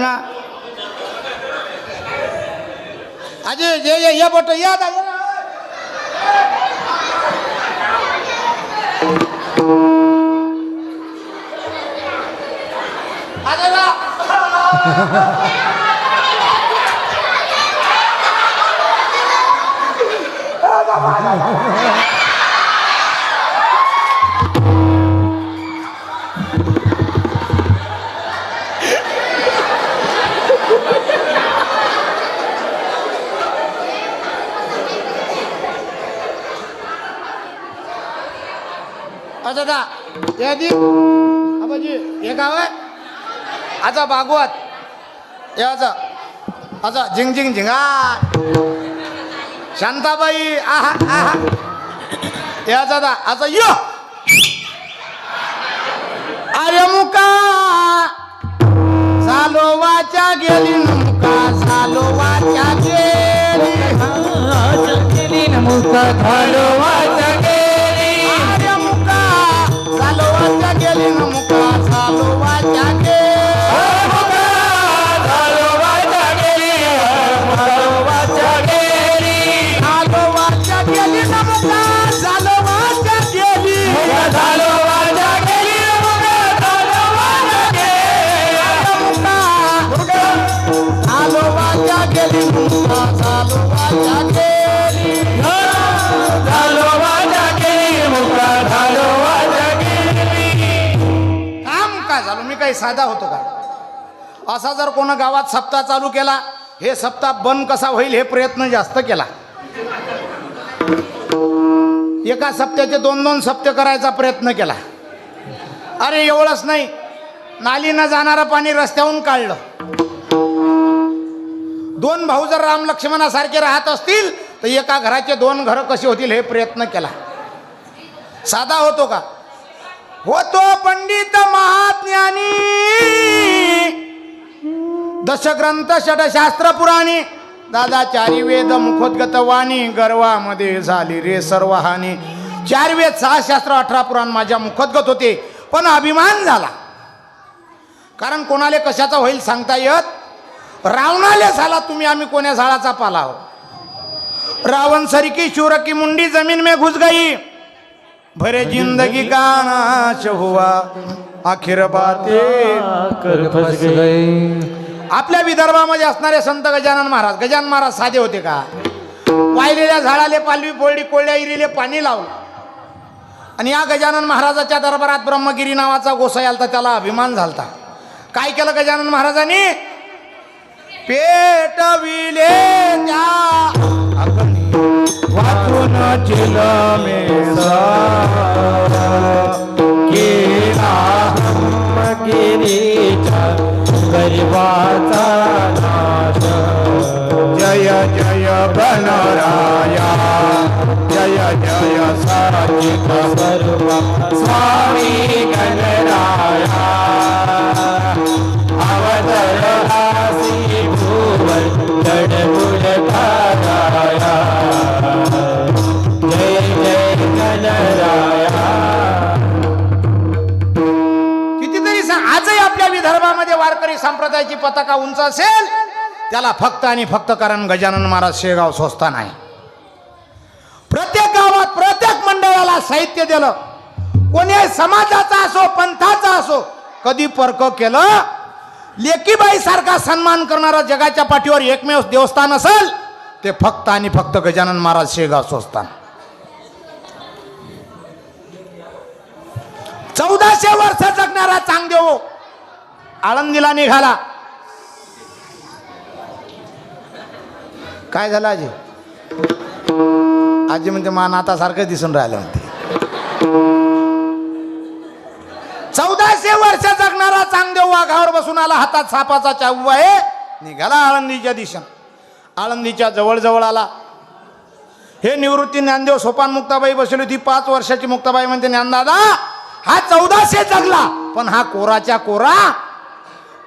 ना अजय ये ये ये बोट या अच्छा दा. हे आबाजी हे गाव आहे? आता भागवत. हे असं असं झिंग झिंग झिंगा. शांताबाई आहा आहा हे. असं दा. असं यो. अरे मुका. सालो वाचा गेली मुका सालो वाचा गेली मुका घालो वाचा काही साधा होतो का? असा जर कोणा गावात सप्ताह चालू केला हे सप्ताह बंद कसा होईल हे प्रयत्न जास्त केला. एका सप्त्याचे दोन दोन सप्ते करायचा प्रयत्न केला. अरे एवढंच नाही. नालीनं जाणारं पाणी रस्त्याहून काढलं. दोन भाऊ जर राम लक्ष्मणासारखे राहत असतील तर एका घराचे दोन घरं कशी होतील हे प्रयत्न केला. साधा होतो का? होतो पंडित महाज्ञानी दशग्रंथ षडशास्त्र पुराणी दादा चारी वेद मुखोद्गत वाणी गर्वामध्ये झाली रे सर्व हानी चार वेद सहा शास्त्र अठरा पुराण माझ्या मुखोद्गत होते पण अभिमान झाला. कारण कोणाले कशाचा होईल सांगता येत? रावणाले झाला तुम्ही आम्ही कोण्या झाडाचा पाला आहो रावण सरकी शूर की मुंडी जमीन में घुस गई भरे जिंदगी का नाश हुआ आखिर बाते कर फस गई आपल्या विदर्भामध्ये असणारे संत गजानन महाराज गजानन महाराज साधे होते का? वाहिलेल्या झाडाले पालवी पोळली कोळ्या इरीले पाणी लावलं. आणि या गजानन महाराजाच्या दरबारात ब्रह्मगिरी नावाचा गोसाई आलता त्याला अभिमान झालता. काय केलं गजानन महाराजांनी? पेटविले अग्नी वाचून केला गिरीचा गरिबाचा नाश. जय जय बनराया. जय जय साचित सर्व स्वामी गणराया. वारकरी पताका उंच असेल त्याला फक्त आणि फक्त कारण गजानन महाराज शेगाव संस्थान आहे प्रत्येक गावात प्रत्येक मंडळाला साहित्य दिलं. कोणी समाजाचा असो पंथाचा असो कधी पर्क केलं? लेकीबाई सारखा सन्मान करणारा जगाच्या पाठीवर एकमेव देवस्थान असेल ते फक्त आणि फक्त गजानन महाराज शेगाव संस्थान चौदाशे वर्ष जगणारा चांगदेव आळंदीला निघाला. काय झालं आजी? आजी म्हणते मान आता सारखं दिसून राहिलं म्हणते. चौदाशे वर्ष जगणारा चांगदेव वाघावर बसून आला हातात सापाचा चाऊ आहे निघाला आळंदीच्या दिशा आळंदीच्या जवळजवळ आला. हे निवृत्ती ज्ञानदेव सोपान मुक्ताबाई बसली होती पाच वर्षाची मुक्ताबाई म्हणते ज्ञानदादा हा चौदाशे जगला पण हा कोराच्या कोरा.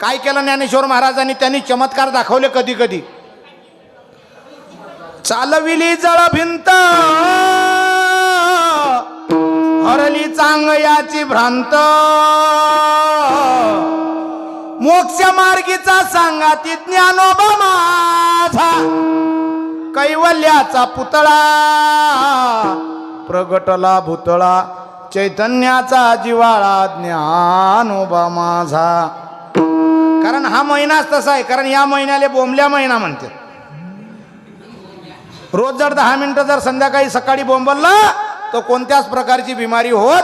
काय केलं ज्ञानेश्वर महाराजांनी? त्यांनी चमत्कार दाखवले कधी कधी चालविली जळ भिंत. हरली चांग याची भ्रांत. मोक्ष मार्गीचा सांगाती ज्ञानोबा माझा. कैवल्याचा पुतळा. प्रगटला भुतळा. चैतन्याचा जिवाळा ज्ञानोबा माझा. कारण हा महिनाच तसा आहे. कारण या महिन्याला बोंबल्या महिना म्हणतात. रोज जर दहा मिनिटं जर संध्याकाळी सकाळी बोंबललं तर कोणत्याच प्रकारची बिमारी होत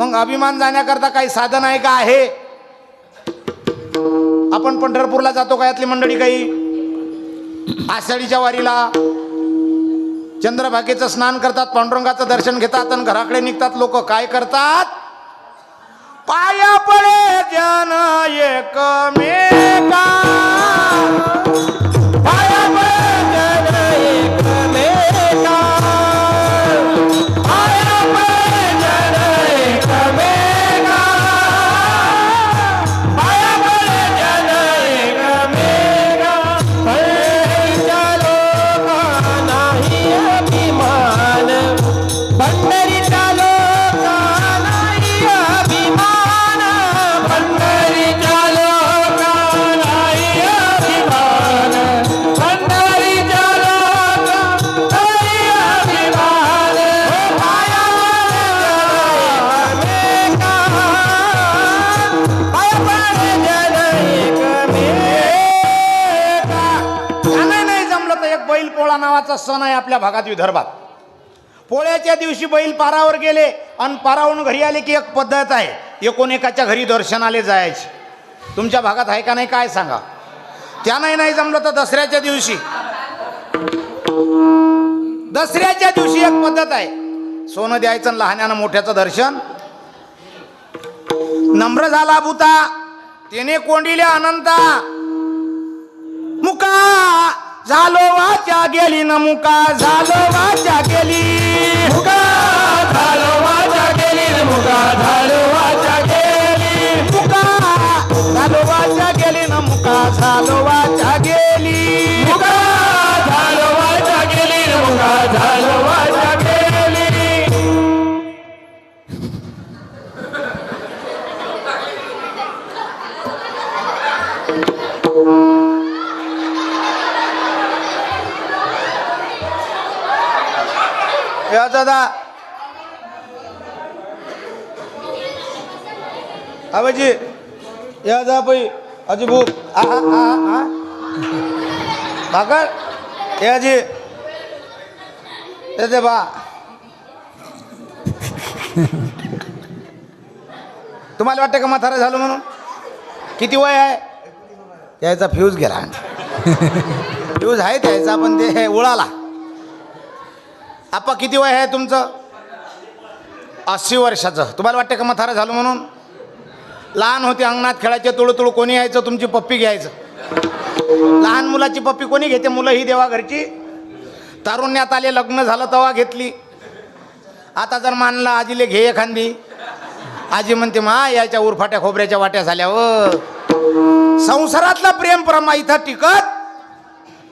मग अभिमान जाण्याकरता काही साधन आहे का? आहे. आपण पंढरपूरला जातो का यातली मंडळी काही? आषाढीच्या वारीला. चंद्रभागेचं स्नान करतात पांडुरंगाचं दर्शन घेतात आणि घराकडे निघतात लोक. काय करतात? पाया पडे जन एकमेका पाया पडे सण आहे आपल्या भागात विदर्भात. पोळ्याच्या दिवशी बैल पारावर गेले आणि पारावरून घरी आले की एक पद्धत आहे. एकोणेकाच्या घरी दर्शनाले जायची. तुमच्या भागात आहे का नाही काय सांगा? त्यानंही नाही जमलं तर दसऱ्याच्या दिवशी. दसऱ्याच्या दिवशी एक पद्धत आहे. सोनं द्यायचं आणि लहान्यानं मोठ्याचं दर्शन. नम्र झाला भूता त्याने कोंडिल्या अनंता. मुका. झालो वाचा गेली नमुका झालो वाचा गेली. हुगा झालो दादा. आबाजी या जा पै अजी भूक आ भाकर या जी. येते बा. तुम्हाला वाटतं का म्हातारा झालं म्हणून? किती वय आहे? यायचा फ्यूज गेला. फ्यूज आहे त्याचा पण ते उळाला. आपा किती वय आहे तुमचं? अस्सी वर्षाचं. तुम्हाला वाटतं का मथारा झालं म्हणून? लहान होते अंगणात खेळायचे तुळू तुळू कोणी यायचं तुमची पप्पी घ्यायचं? लहान मुलाची पप्पी कोणी घेते? मुलं ही देवा घरची. तारुण्यात आले लग्न झालं तवा घेतली. आता जर मानला आजीले घे एखादी. आजी म्हणते मा याच्या उरफाट्या खोबऱ्याच्या वाट्या झाल्या व संसारातला प्रेम परमा इथं टिकत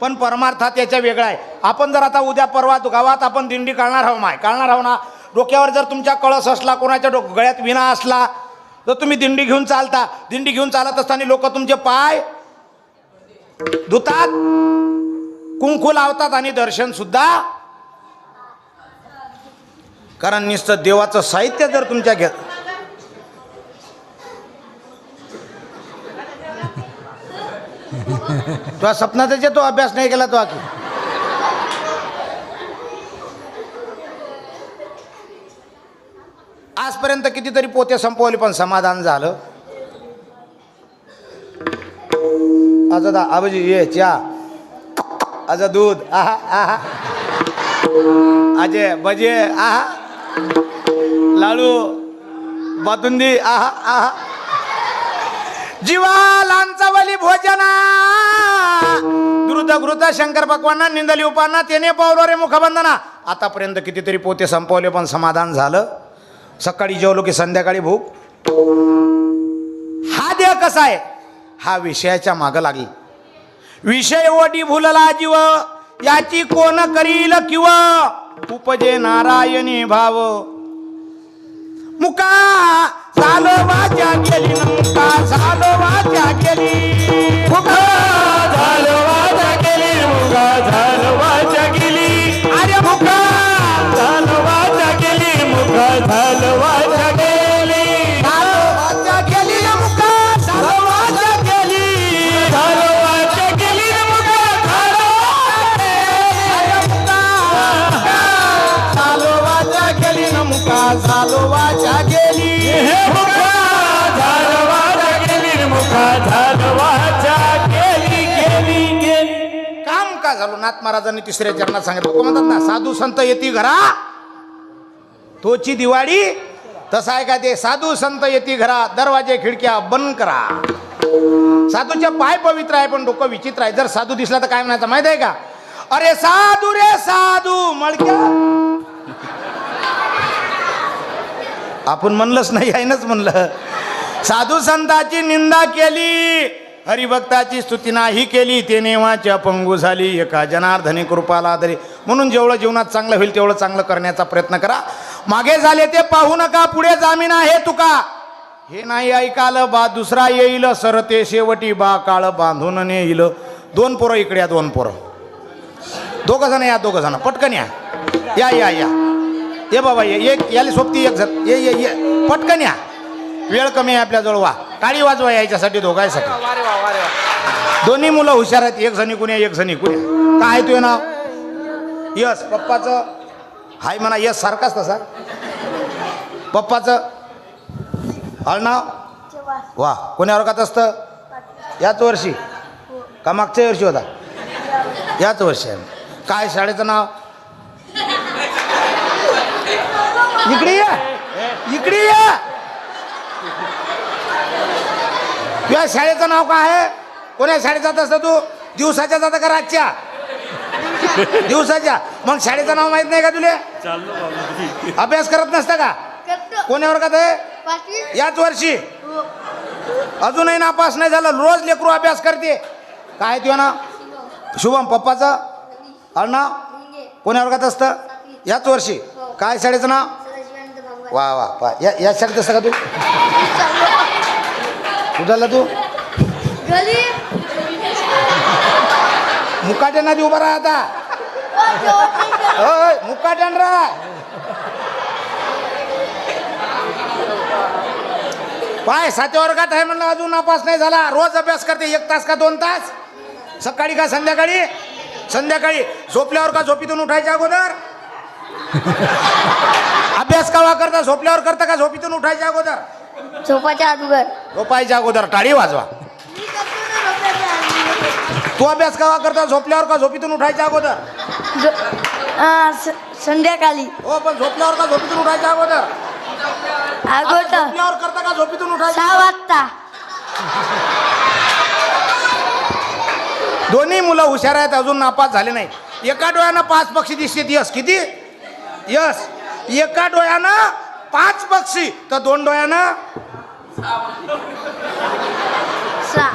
पण परमार्थात याच्या वेगळा आहे. आपण जर आता उद्या परवा गावात आपण दिंडी काढणार आहो माय काढणार आहो ना डोक्यावर जर तुमच्या कळस असला कोणाच्या डोक गळ्यात विना असला तर तुम्ही दिंडी घेऊन चालता. दिंडी घेऊन चालत असताना लोक तुमचे पाय धुतात कुंकू लावतात आणि दर्शन सुद्धा. कारण नुसतं देवाचं साहित्य जर तुमच्या घेत तुझ्या सपनाचा जे तो अभ्यास नाही केला तो आखी आजपर्यंत कितीतरी पोते संपवले पण समाधान झालं. आज दा आबाजी ये चहा आज दूध. आहा आहा. आजे बजे आहा. लाडू बातुंदी आहा आहा. जीवालांचा बली भोजना. द्रुत घृत शंकर भगवाना निंदली उपाना त्याने पावलो रे मुखबंधना. आतापर्यंत कितीतरी पोते संपवले पण समाधान झालं. सकाळी जेवलो की संध्याकाळी भूक. हा देह कसा आहे? हा विषयाच्या मागं लागली. विषय ओटी भुलला जीव याची कोण करील किव? उपजे नारायणी भाव. मुका झालो वाचा गेली नमका झालो वाचा गेली मुका झालं वाचा गेली मुका झालं मुका झालो वाचा गेली? हे झालं वाचा गेली झालं वाचा गेली गेली गेली. काम का झालो? नाथ महाराजांनी तिसऱ्या चरणात सांगितलं. लोक म्हणतात ना साधू संत येती घरा. तोची दिवाळी तसं आहे का ते? साधू संत येती घरा दरवाजे खिडक्या बंद करा. साधूचे पाय पवित्र आहे पण डोकं विचित्र आहे. जर साधू दिसला तर काय म्हणायचं माहीत आहे का? अरे साधू रे साधू मळक्या आपण म्हणलंच नाही आहेनच म्हणलं. साधू संताची निंदा केली हरिभक्ताची स्तुती नाही केली ते नेवाच्या पंगू झाली एका जनार्दनी कृपाला तरी म्हणून जेवढं जीवनात चांगलं होईल तेवढं चांगलं करण्याचा प्रयत्न करा. मागे झाले ते पाहू नका पुढे जामीन आहे तुका. हे नाही ऐकालं बा दुसरा येईल सरते शेवटी बा काळ बांधून नेईल. दोन पोरं इकडे या दोन पोरं. दोघं जण या दोघं जण. पटकन या. या या या. ये बाबा ये एक याला सोबती एक जण ये ये ये पटकन या. वेळ कमी आहे आपल्याजवळ वा. टाळी वाजवा यायच्यासाठी दोघांसाठी. दोन्ही मुलं हुशार आहेत एक जणी कुण्या एक जणी कुण्या काय तुझं नाव? यस पप्पाचं? हाय म्हणा यस सारखाच तसा. पप्पाचं? नाव? वा कोण्या वर्गात असतं? याच वर्षी. का मागच्या वर्षी होता? याच वर्षी आहे. काय शाळेचं नाव? इकडे या. इकडे या. तुझ्या शाळेचं नाव काय आहे? कोण्या शाळेत जात असतं तू? दिवसाच्या जाता का रातच्या? दिवसाच्या. मग शाळेचं नाव माहीत नाही का तुले? अभ्यास करत नसतं का? करतो. कोण्या वर्गात आहे? पाचवी. याच वर्षी. हो. अजूनही नापास नाही झालं. रोज लेकरू अभ्यास करते. काय तुझं नाव? शुभम. पप्पाचं? हिंगे कोण्या वर्गात असतं? याच वर्षी. काय शाळेचं नाव? वा वा वा. या या शाळेत असतं का तू? कुठला तू? गली मुकाट्यानं आधी उभा राहा आता. होय मुकाट्यान राहा. पाय सातव्या वर्गात आहे म्हणलं अजून नापास नाही झाला. रोज अभ्यास करते एक तास का दोन तास? सकाळी का संध्याकाळी? संध्याकाळी. झोपल्यावर का झोपीतून उठायच्या अगोदर? अभ्यास कवा करता? झोपल्यावर करता का? झोपीतून उठायच्या अगोदर? झोपाच्या अगोदर. झोपायच्या अगोदर. टाळी वाजवा. झोपायच्या. तू अभ्यास कवा करता? झोपल्यावर का झोपीतून उठायच्या अगोदर? झो- आ, स- संध्याकाळी. हो पण झोपल्यावर का झोपीतून उठायच्या अगोदर? अगोदर. झोपल्यावर करता का झोपीतून उठायच्या सहा वाजता. दोन्ही मुलं हुशार आहेत अजून नापास झाले नाही एका डोळ्यानं पाच पक्षी दिसते यस किती? यस. एका डोळ्यानं पाच पक्षी तर दोन डोळ्यानं? सहा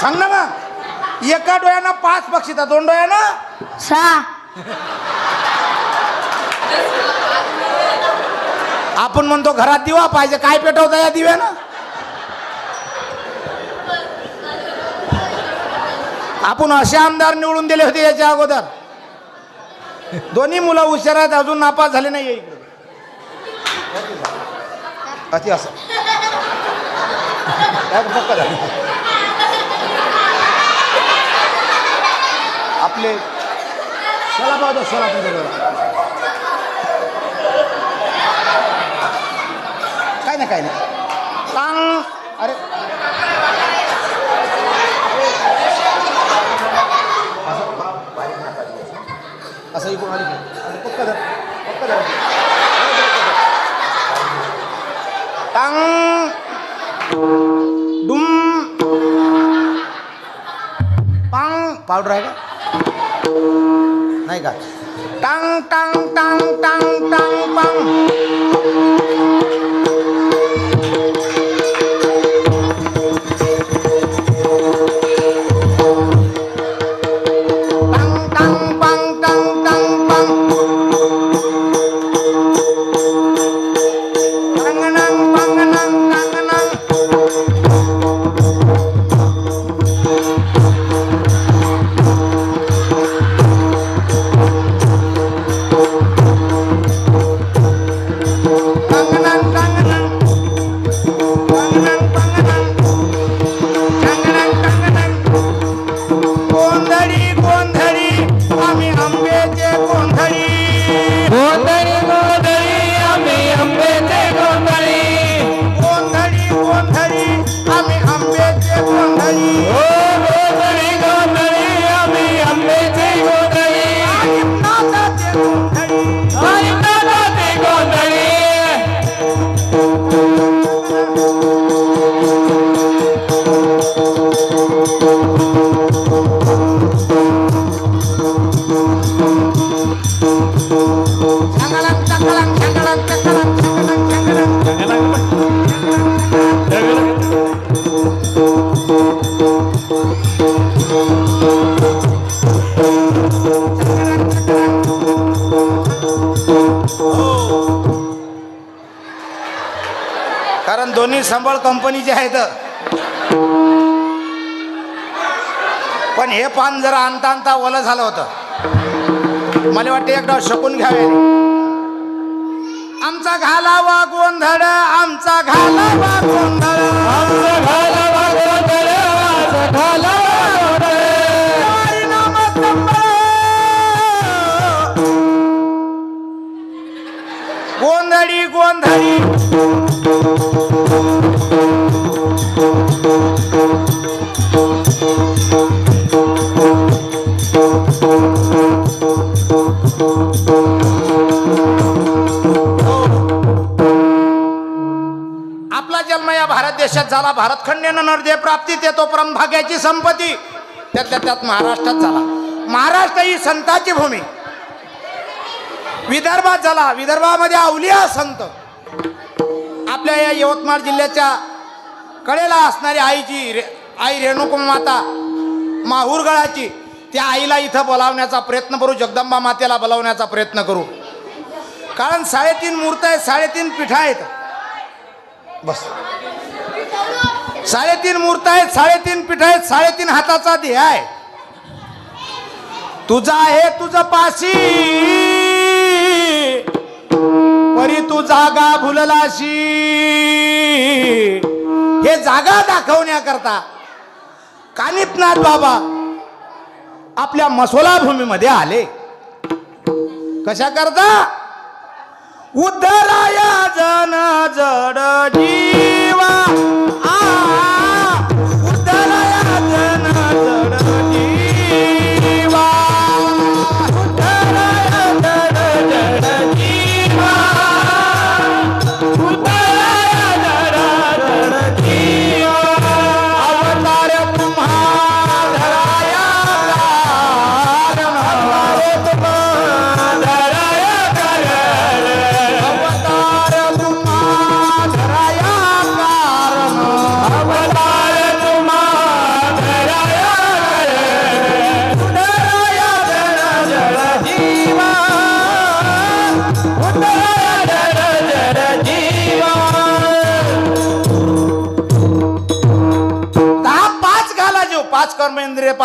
सांग ना मग. एका डोळ्यानं पाच पक्षी तर दोन डोळ्यानं? सहा आपण म्हणतो घरात दिवा पाहिजे काय पेटवता या दिव्यानं? आपण असे आमदार निवडून दिले होते याच्या अगोदर. दोन्ही मुलं हुशार आहेत अजून नापास झाले नाही इकडे. अति असं काय पक्का आपले चला पाहतो चला काय नाही काय नाही टांग अरे असं इकडून आली की. पक्का धर पक्का धर टांग डुम पांग पावडर आहे का नाही का टांग टांग टांग टांग टांग पांग कंपनी जे आहेत. पण हे पान जरा आणता आणता ओलं झालं होतं. मला वाटतं एकदा शकून घ्यावे. आमचा घालावा गोंधळ आमचा घालावा गोंधळ. आमचा घालावा गोंधळ, प्राप्ती ते तो परमभाग्याची संपत्ती. त्यातल्या त्यात महाराष्ट्रात झाला महाराष्ट्र ही संतांची भूमी. विदर्भात झाला विदर्भामध्ये अवलिया संत. आपल्या या यवतमाळ जिल्ह्याच्या कडेला असणारी आईची रे आई रेणुका माता माहूरगडाची त्या आईला इथं बोलावण्याचा प्रयत्न करू जगदंबा मातेला बोलावण्याचा प्रयत्न करू. कारण साडेतीन मूर्त आहेत साडेतीन पीठ आहेत. बस. साडेतीन मूर्त आहेत साडेतीन पीठ आहेत साडेतीन हाताचा देह आहे. तुझा आहे तुझं पाशी. परी तू जागा भुललाशी. हे जागा दाखवण्याकरता कानितनाथ बाबा आपल्या मसोला भूमीमध्ये आले. कशा करता? उद्धराया जन जड जीवा.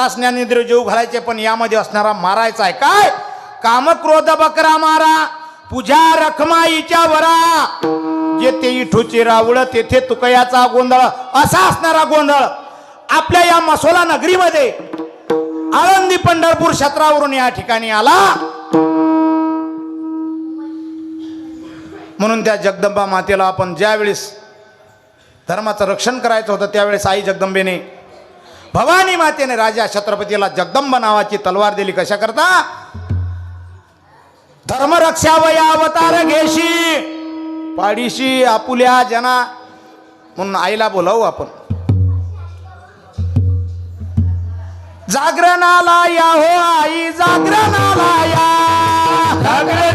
कर्मेंद्रिय जीव घालायचे पण यामध्ये असणारा मारायचा आहे. काय? काम क्रोध बकरा मारा पूजा रखमाईच्या वरा. जे ते इठूचे रावळ तेथे तुकयाचा गोंधळ. असा असणारा गोंधळ आपल्या या मसोला नगरीमध्ये. आळंदी पंढरपूर क्षेत्रावरून या ठिकाणी आला. म्हणून त्या जगदंबा मातेला आपण ज्यावेळेस धर्माचं रक्षण करायचं होतं त्यावेळेस आई जगदंबेने भवानी मातेने राजा छत्रपतीला जगदंब नावाची तलवार दिली. कशा करता? धर्मरक्षावया अवतार घेशी. पाडीशी आपुल्या जना. म्हणून आईला बोलावू आपण. जागरणाला या हो आई जागरणाला या. जागरण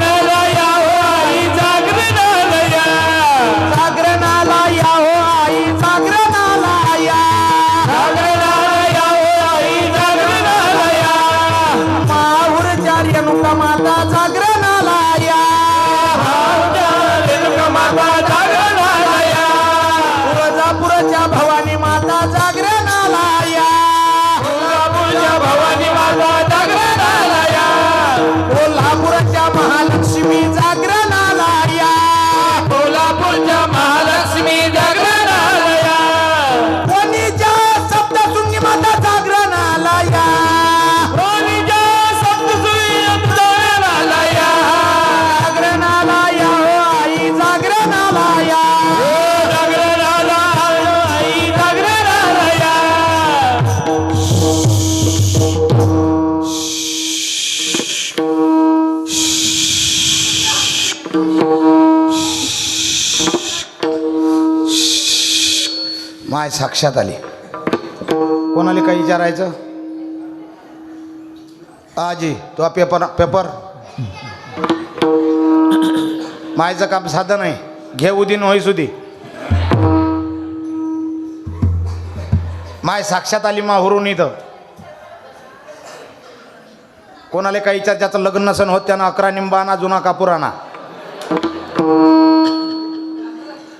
लक्षात साक्षात आली. कोणाला काही विचारायचं? आजी तो पेपर पेपर. मायचं काम साधं नाही घे उदी होई सुदी माय साक्षात आली माहुरून इथं. कोणाला काही विचार ज्याचं लग्न सण होत त्यानं अकरा निंबाना जुना कापुराना.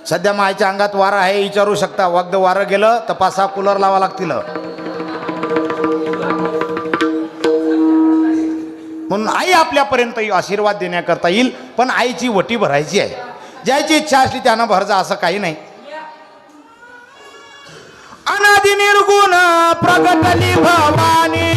सध्या मायच्या अंगात वारं आहे विचारू शकता. वगद वारं गेलं तर पाच सहा कूलर लावा लागतील. म्हणून आई आपल्यापर्यंत आशीर्वाद देण्याकरता येईल पण आईची वटी भरायची आहे. ज्याची इच्छा असली त्यानं भरजा असं काही नाही. अनादि निर्गुण प्रगटली भवानी